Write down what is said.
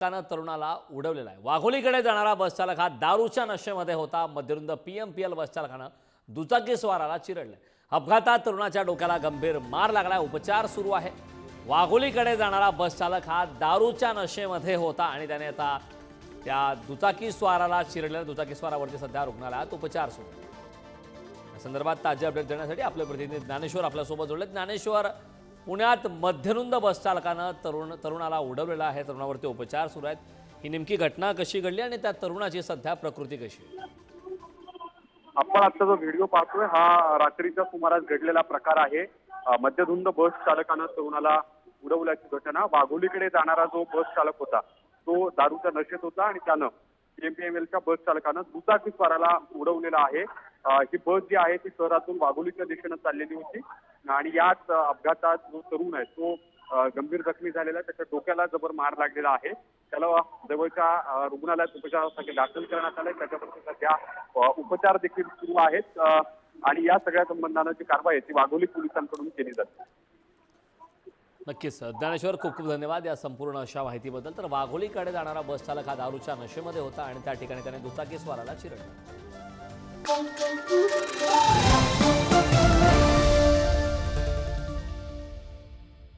एकानं तरुणाला उडवलेला आहे. वाघोलीकडे जाणारा बस चालक हा दारूच्या नशेमध्ये होता. मध्यरुंद P M P L bus चालकानं चिरडलं. अपघातात तरुणाच्या डोक्याला गंभीर मार लागला उपचार सुरू आहे. वाघोलीकडे जाणारा बसचालक हा दारूच्या नशेमध्ये होता आणि त्याने आता त्या दुचाकीस्वाराला चिरडलेल्या दुचाकीस्वारावरती सध्या रुग्णालयात उपचार सुरू या संदर्भात ताजे अपडेट देण्यासाठी आपले प्रतिनिधी ज्ञानेश्वर आपल्यासोबत जोडले ज्ञानेश्वर पुण्यात मध्यरुंद बस चालकानं तरुण तरुणाला उडवलेला आहे. तरुणावरती उपचार सुरू आहेत. ही नेमकी घटना कशी घडली आणि त्या तरुणाची सध्या प्रकृती कशी आपण आता जो व्हिडिओ पाहतोय हा रात्रीच्या सुमारास घडलेला प्रकार आहे. मध्यधुंद बस चालकानं तरुणाला उडवल्याची घटना. वाघोलीकडे जाणारा जो बस चालक होता तो दारूच्या नशेत होता आणि त्यानं एमपीएमएलच्या बस चालकानं दुचाकी स्वाराला उडवलेला आहे. ही बस जी आहे ती शहरातून वाघोलीच्या दिशेनं चाललेली होती. आणि याच अपघातात जो तरुण आहे तो गंभीर जखमी झालेला आहे. त्याच्या डोक्याला जबर मार लागलेला आहे. त्याला जवळच्या रुग्णालयात उपचारासाठी दाखल करण्यात आलंय. त्याच्यावरती सध्या उपचार देखील सुरू आहेत. आणि या सगळ्या संबंधानं जी कारवाई आहे ती वाघोली पोलिसांकडून केली जाते. नक्कीच ज्ञानेश्वर खूप खूप धन्यवाद या संपूर्ण अशा माहितीबद्दल. तर वाघोलीकडे जाणारा बस चालक हा दारूच्या नशेमध्ये होता आणि त्या ठिकाणी त्याने दुचाकी स्वाराला चिरडलं